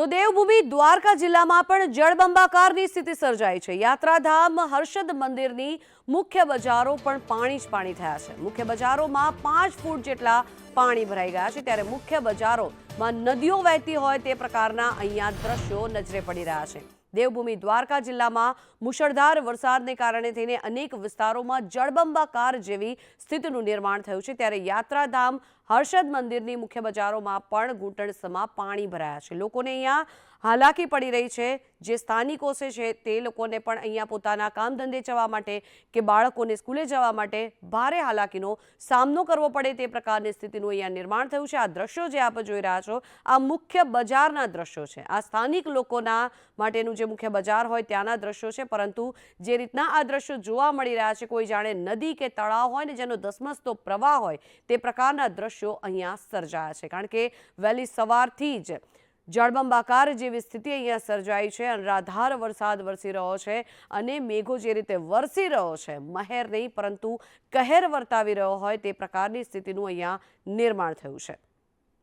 તો દેવભૂમિ દ્વારકા જિલ્લામાં પણ જળબંબાકારની સ્થિતિ સર્જાઈ છે. યાત્રાધામ હર્ષદ મંદિરની મુખ્ય બજારો પણ પાણી જ પાણી થયા છે. મુખ્ય બજારોમાં પાંચ ફૂટ જેટલા પાણી ભરાઈ ગયા છે. ત્યારે મુખ્ય બજારોમાં નદીઓ વહેતી હોય તે પ્રકારના અહીંયા દ્રશ્યો નજરે પડી રહ્યા છે. દેવભૂમિ દ્વારકા જિલ્લામાં મુશળધાર વરસાદને કારણે થઈને અનેક વિસ્તારોમાં જળબંબાકાર જેવી સ્થિતિનું નિર્માણ થયું છે. ત્યારે યાત્રાધામ હર્ષદ મંદિરની મુખ્ય બજારોમાં પણ ઘૂંટણસમાં પાણી ભરાયા છે. લોકોને અહીંયા હાલાકી પડી રહી છે. જે સ્થાનિકો છે તે લોકોને પણ અહીંયા પોતાના કામ ધંધે જવા માટે કે બાળકોને સ્કૂલે જવા માટે ભારે હાલાકીનો સામનો કરવો પડે તે પ્રકારની સ્થિતિનું અહીંયા નિર્માણ થયું છે. આ દ્રશ્યો જે આપ જોઈ રહ્યા છો, આ મુખ્ય બજારના દ્રશ્યો છે. આ સ્થાનિક લોકોના માટેનું જે મુખ્ય બજાર હોય ત્યાંના દ્રશ્યો છે, પરંતુ જે રીતના આ દ્રશ્યો જોવા મળી રહ્યા છે, કોઈ જાણે નદી કે તળાવ હોય ને જેનો ધસમસતો પ્રવાહ હોય તે પ્રકારના દ્રશ્યો અહીંયા સર્જાયા છે. કારણ કે વહેલી સવારથી જ જળબંબાકાર જેવી સ્થિતિ અહીંયા સર્જાઈ છે. અનરાધાર વરસાદ વરસી રહ્યો છે અને મેઘો જે રીતે વરસી રહ્યો છે, મહેર નહીં, પરંતુ કહેર વર્તાવી રહ્યો હોય તે પ્રકારની સ્થિતિનું અહીંયા નિર્માણ થયું છે.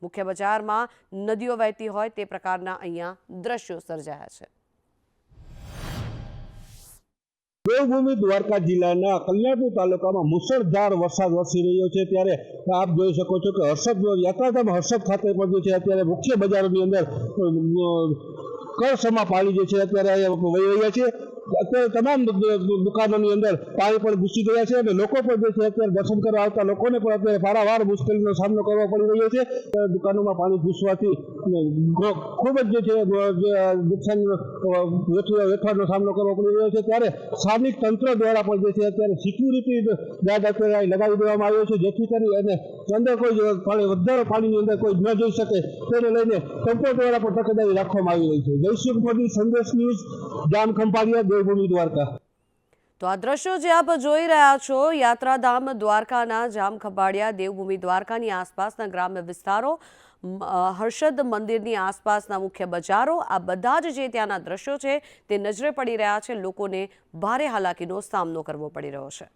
મુખ્ય બજારમાં નદીઓ વહેતી હોય તે પ્રકારના અહીંયા દ્રશ્યો સર્જાયા છે. દેવભૂમિ દ્વારકા જિલ્લાના કલ્યાણપુર તાલુકામાં મુસળધાર વરસાદ વરસી રહ્યો છે. ત્યારે આપ જોઈ શકો છો કે હર્ષદ યાત્રાધામ હર્ષદ ખાતે પણ જે છે, અત્યારે મુખ્ય બજારોની અંદર કળસમાં પાળી જે છે, અત્યારે વહી રહ્યા છે. અત્યારે તમામ દુકાનોની અંદર પાણી પણ ઘૂસી ગયા છે અને લોકો પણ જે છે અત્યારે દર્શન કરવા આવતા લોકોને પણ અત્યારે પારાવાર મુશ્કેલીનો સામનો કરવો પડી રહ્યો છે. દુકાનોમાં પાણી ઘૂસવાથી ખૂબ જ જે છે નુકસાન વેઠવાનો સામનો કરવો પડી રહ્યો છે. ત્યારે સ્થાનિક તંત્ર દ્વારા પણ જે છે અત્યારે સિક્યુરિટી ગાર્ડ અત્યારે લગાવી દેવામાં આવ્યો છે. જેથી કરી અને અંદર કોઈ પાણી, વધારે પાણીની અંદર કોઈ ન જઈ શકે તેને લઈને તંત્ર દ્વારા પણ તકેદારી રાખવામાં આવી રહી છે. જયશ્રી મોદી, સંદેશ ન્યૂઝ જામ ખંભાળિયા દેવભૂમિ દ્વારકા. તો આ દ્રશ્યો જે આપ જોઈ રહ્યા છો, યાત્રાધામ દ્વારકાના જામ ખંભાળિયા, દેવભૂમિ દ્વારકાની આસપાસના ગ્રામ્ય વિસ્તારો હર્ષદ મંદિરની આસપાસના મુખ્ય બજારો, આ બધા જ જે ત્યાંના દ્રશ્યો છે તે નજરે પડી રહ્યા છે. લોકોને ભારે હાલાકીનો સામનો કરવો પડી રહ્યો છે.